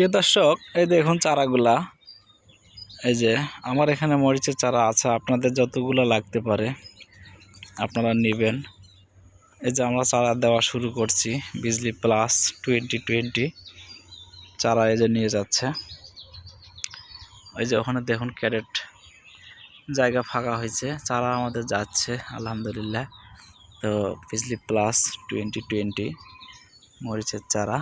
প্রিয় দর্শক, এই দেখুন চারাগুলা। এই যে, আমার এখানে মরিচের চারা আছে, আপনাদের যতগুলো লাগতে পারে আপনারা নেবেন। এই যে আমরা চারা দেওয়া শুরু করছি, বিজলি প্লাস টোয়েন্টি টোয়েন্টি চারা এই যে নিয়ে যাচ্ছে। ওই যে ওখানে দেখুন ক্যারেট জায়গা ফাঁকা হয়েছে, চারা আমাদের যাচ্ছে, আলহামদুলিল্লাহ। তো বিজলি প্লাস টোয়েন্টি টোয়েন্টি মরিচের চারা।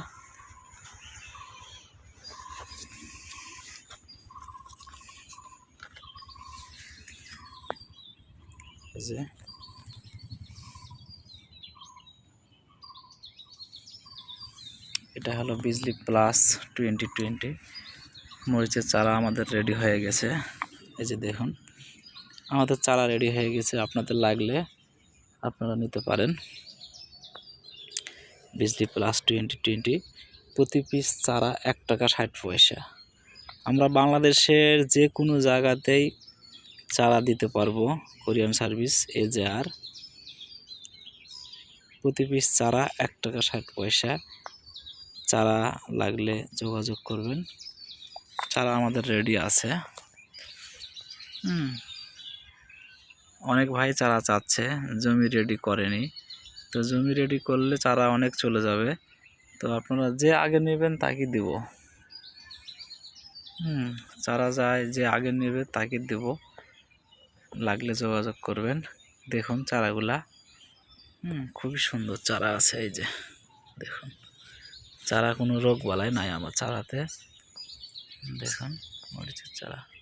এই যে এটা হলো বিজলি প্লাস টোয়েন্টি টোয়েন্টি মরিচের চারা আমাদের রেডি হয়ে গেছে। এই যে দেখুন, আমাদের চারা রেডি হয়ে গেছে। আপনাদের লাগলে আপনারা নিতে পারেন। বিজলি প্লাস টোয়েন্টি টোয়েন্টি প্রতি পিস চারা এক টাকা ষাট পয়সা। আমরা বাংলাদেশের যে কোনো জায়গাতেই চারা দিতে পারব কোরিয়ান সার্ভিস এ যে আর। প্রতি পিস চারা এক টাকা ষাট পয়সা। চারা লাগলে যোগাযোগ করবেন। চারা আমাদের রেডি আছে। হুম। অনেক ভাই চারা চাচ্ছে, জমি রেডি করেনি। তো জমি রেডি করলে চারা অনেক চলে যাবে। তো আপনারা যে আগে নেবেন তাকে দিব। হুম, চারা যায় যে আগে নেবে তাকে দেব। লাগলে যোগাযোগ করবেন। দেখুন চারাগুলা। হুম। খুবই সুন্দর চারা আছে এই যে দেখুন। চারা কোনো রোগ বালাই নাই আমার চারাতে। দেখুন মরিচের চারা।